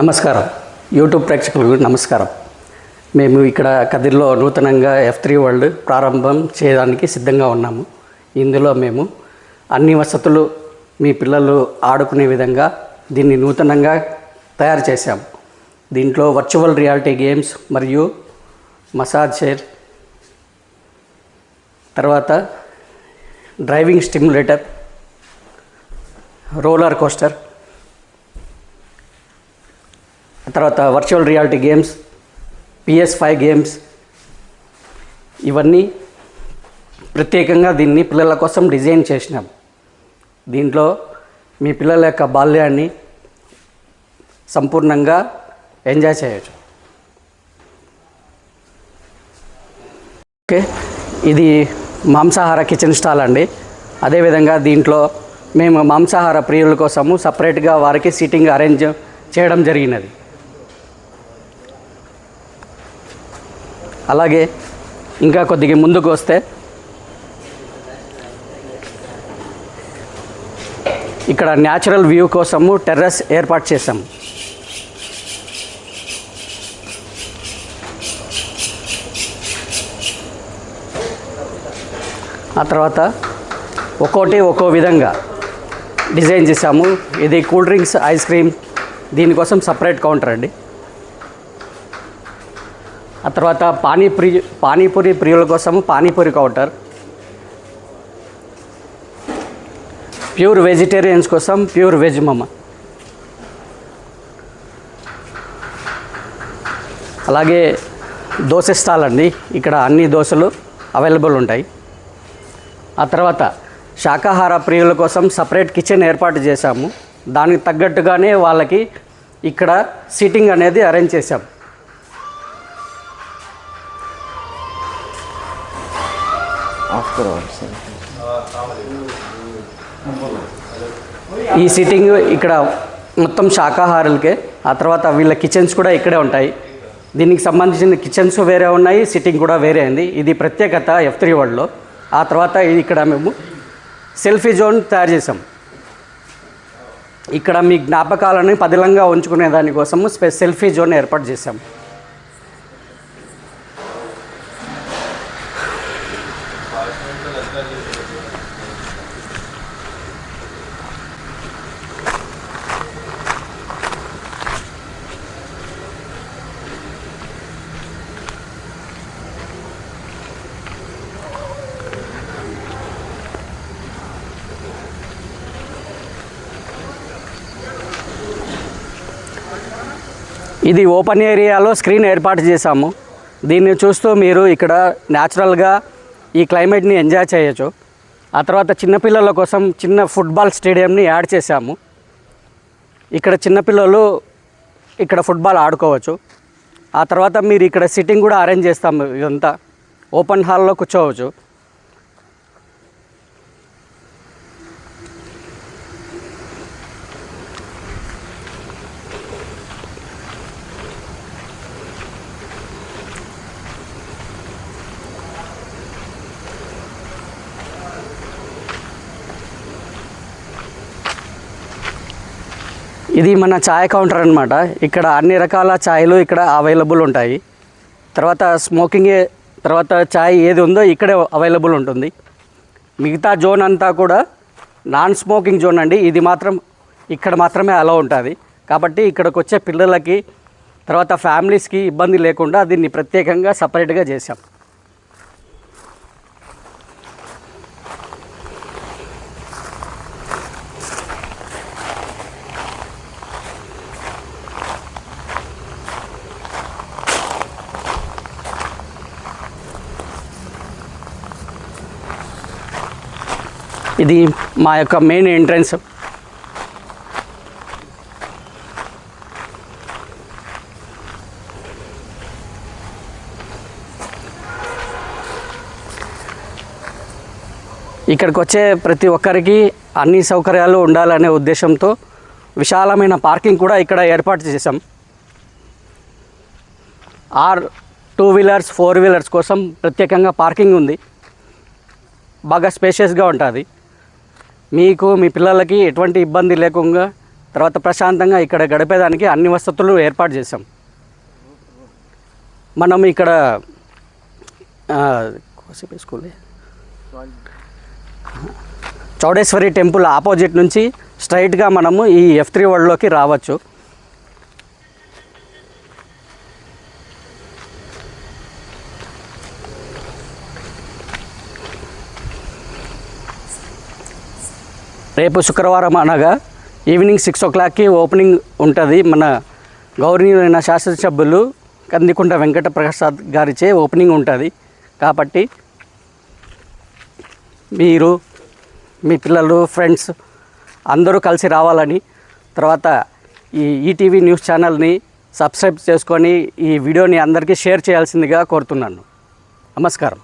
నమస్కారం. యూట్యూబ్ ప్రేక్షకులకు నమస్కారం. మేము ఇక్కడ కదిర్లో నూతనంగా ఎఫ్ త్రీ వరల్డ్ ప్రారంభం చేయడానికి సిద్ధంగా ఉన్నాము. ఇందులో మేము అన్ని వసతులు మీ పిల్లలు ఆడుకునే విధంగా దీన్ని నూతనంగా తయారు చేశాము దీంట్లో వర్చువల్ రియాలిటీ గేమ్స్ మరియు మసాజ్ చైర్ తర్వాత డ్రైవింగ్ స్టిమ్యులేటర్ రోలర్ కోస్టర్ తర్వాత virtual reality games PS five games ఇవన్నీ ప్రత్యేకంగా దీన్ని పిల్లల కోసం డిజైన్ చేసినాం. దీంట్లో మీ పిల్లల యొక్క బాల్యాన్ని సంపూర్ణంగా ఎంజాయ్ చేయొచ్చు. ఓకే ఇది మాంసాహార కిచెన్ స్టాల్ అండి. అదేవిధంగా దీంట్లో మేము మాంసాహార ప్రియుల కోసము సపరేట్గా వారికి సీటింగ్ అరేంజ్ చేయడం జరిగినది. అలాగే ఇంకా కొద్దిగా ముందుకు వస్తే ఇక్కడ న్యాచురల్ వ్యూ కోసము టెర్రస్ ఏర్పాటు చేశాము ఆ తర్వాత ఒక్కోటి ఒక్కో విధంగా డిజైన్ చేసాము ఇది కూల్ డ్రింక్స్ ఐస్ క్రీమ్ దీనికోసం సపరేట్ కౌంటర్ అండి. ఆ తర్వాత పానీపూరి పానీపూరి ప్రియుల కోసం పానీపూరి కౌంటర్. ప్యూర్ వెజిటేరియన్స్ కోసం ప్యూర్ వెజ్ మమ్మ. అలాగే దోశ స్టాల్ అండి. ఇక్కడ అన్ని దోశలు అవైలబుల్ ఉంటాయి. ఆ తర్వాత శాకాహార ప్రియుల కోసం సపరేట్ కిచెన్ ఏర్పాటు చేశాము. దానికి తగ్గట్టుగానే వాళ్ళకి ఇక్కడ సీటింగ్ అనేది అరేంజ్ చేశాము ఆఫ్టర్ ఈ సిట్టింగ్ ఇక్కడ మొత్తం శాకాహారులకే ఆ తర్వాత వీళ్ళ కిచెన్స్ కూడా ఇక్కడే ఉంటాయి. దీనికి సంబంధించిన కిచెన్స్ వేరే ఉన్నాయి సిట్టింగ్ కూడా వేరే అయింది. ఇది ప్రత్యేకత ఎఫ్ త్రీ వరల్డ్లో. ఆ తర్వాత ఇక్కడ మేము సెల్ఫీ జోన్ తయారు చేసాం ఇక్కడ మీ జ్ఞాపకాలను పదిలంగా ఉంచుకునే దానికోసము స్పె సెల్ఫీ జోన్ ఏర్పాటు చేసాం ఇది ఓపెన్ ఏరియాలో స్క్రీన్ ఏర్పాటు చేశాము. దీన్ని చూస్తూ మీరు ఇక్కడ న్యాచురల్గా ఈ క్లైమేట్ని ఎంజాయ్ చేయొచ్చు. ఆ తర్వాత చిన్నపిల్లల కోసం చిన్న ఫుట్బాల్ స్టేడియంని యాడ్ చేశాము. ఇక్కడ చిన్నపిల్లలు ఇక్కడ ఫుట్బాల్ ఆడుకోవచ్చు. ఆ తర్వాత మీరు ఇక్కడ సిట్టింగ్ కూడా అరేంజ్ చేస్తాము ఇదంతా. ఓపెన్ హాల్లో కూర్చోవచ్చు. ఇది మన ఛాయ్ కౌంటర్ అనమాట ఇక్కడ అన్ని రకాల ఛాయ్లు ఇక్కడ అవైలబుల్ ఉంటాయి. తర్వాత స్మోకింగ్ తర్వాత ఛాయ్ ఏది ఉందో ఇక్కడే అవైలబుల్ ఉంటుంది. మిగతా జోన్ అంతా కూడా నాన్ స్మోకింగ్ జోన్ అండి. ఇది మాత్రం ఇక్కడ మాత్రమే అలా ఉంటుంది. కాబట్టి ఇక్కడికి వచ్చే పిల్లలకి తర్వాత ఫ్యామిలీస్కి ఇబ్బంది లేకుండా దీన్ని ప్రత్యేకంగా సపరేట్గా చేశాం. ఇది మా యొక్క మెయిన్ ఎంట్రన్స్ ఇక్కడికి వచ్చే ప్రతి ఒక్కరికి అన్ని సౌకర్యాలు ఉండాలనే ఉద్దేశంతో విశాలమైన పార్కింగ్ కూడా ఇక్కడ ఏర్పాటు చేశాం. Are two wheelers four wheelers కోసం ప్రత్యేకంగా పార్కింగ్ ఉంది. బాగా స్పేషియస్గా ఉంటుంది. మీకు మీ పిల్లలకి ఎటువంటి ఇబ్బంది లేకుండా తర్వాత ప్రశాంతంగా ఇక్కడ గడిపేదానికి అన్ని వసతులు ఏర్పాటు చేసాం మనం ఇక్కడ స్కూల్ చౌడేశ్వరి టెంపుల్ ఆపోజిట్ నుంచి స్ట్రైట్గా మనము ఈ ఎఫ్ త్రీ వరల్డ్లోకి రావచ్చు. రేపు శుక్రవారం అనగా ఈవినింగ్ సిక్స్ ఓ క్లాక్కి ఓపెనింగ్ ఉంటుంది మన గౌరవనీయులైన శాసనసభ్యులు కందికుంట వెంకట ప్రసాద్ గారిచే ఓపెనింగ్ ఉంటుంది. కాబట్టి మీరు మీ పిల్లలు ఫ్రెండ్స్ అందరూ కలిసి రావాలని తర్వాత ఈ ఈటీవీ న్యూస్ ఛానల్ని సబ్స్క్రైబ్ చేసుకొని ఈ వీడియోని అందరికీ షేర్ చేయాల్సిందిగా కోరుతున్నాను. నమస్కారం.